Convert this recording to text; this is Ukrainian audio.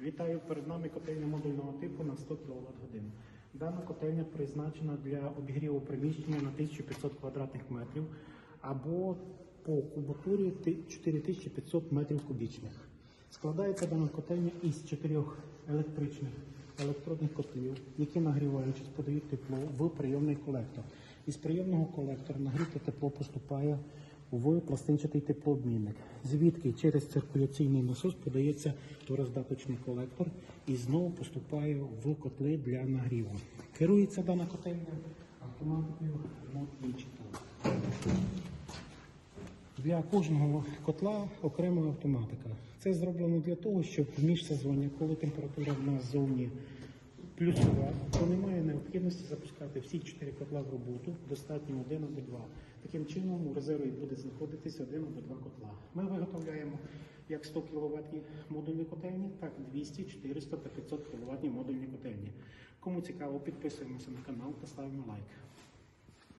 Вітаю перед нами котельня модульного типу на 100 кВт годин. Дана котельня призначена для обігріву приміщення на 1500 квадратних метрів або по кубатурі 4500 метрів кубічних. Складається дана котельня із чотирьох електричних електродних котлів, які нагріваючись подають тепло в прийомний колектор. Із прийомного колектора нагріте тепло поступає в пластинчатий теплообмінник, звідки через циркуляційний насос подається роздаточний колектор і знову поступає в котли для нагріву. Керується дана котельня автоматикою Remote Для кожного котла окрема автоматика. Це зроблено для того, щоб в міжсезоння, коли температура в нас зовні плюсова, то немає необхідності запускати всі чотири котла в роботу, достатньо один або два. Таким чином у резерві буде знаходитися один або два котла. Ми виготовляємо як 100 кВт модульні котельні, так 200, 400 та 500 кВт модульні котельні. Кому цікаво, підписуємося на канал та ставимо лайк.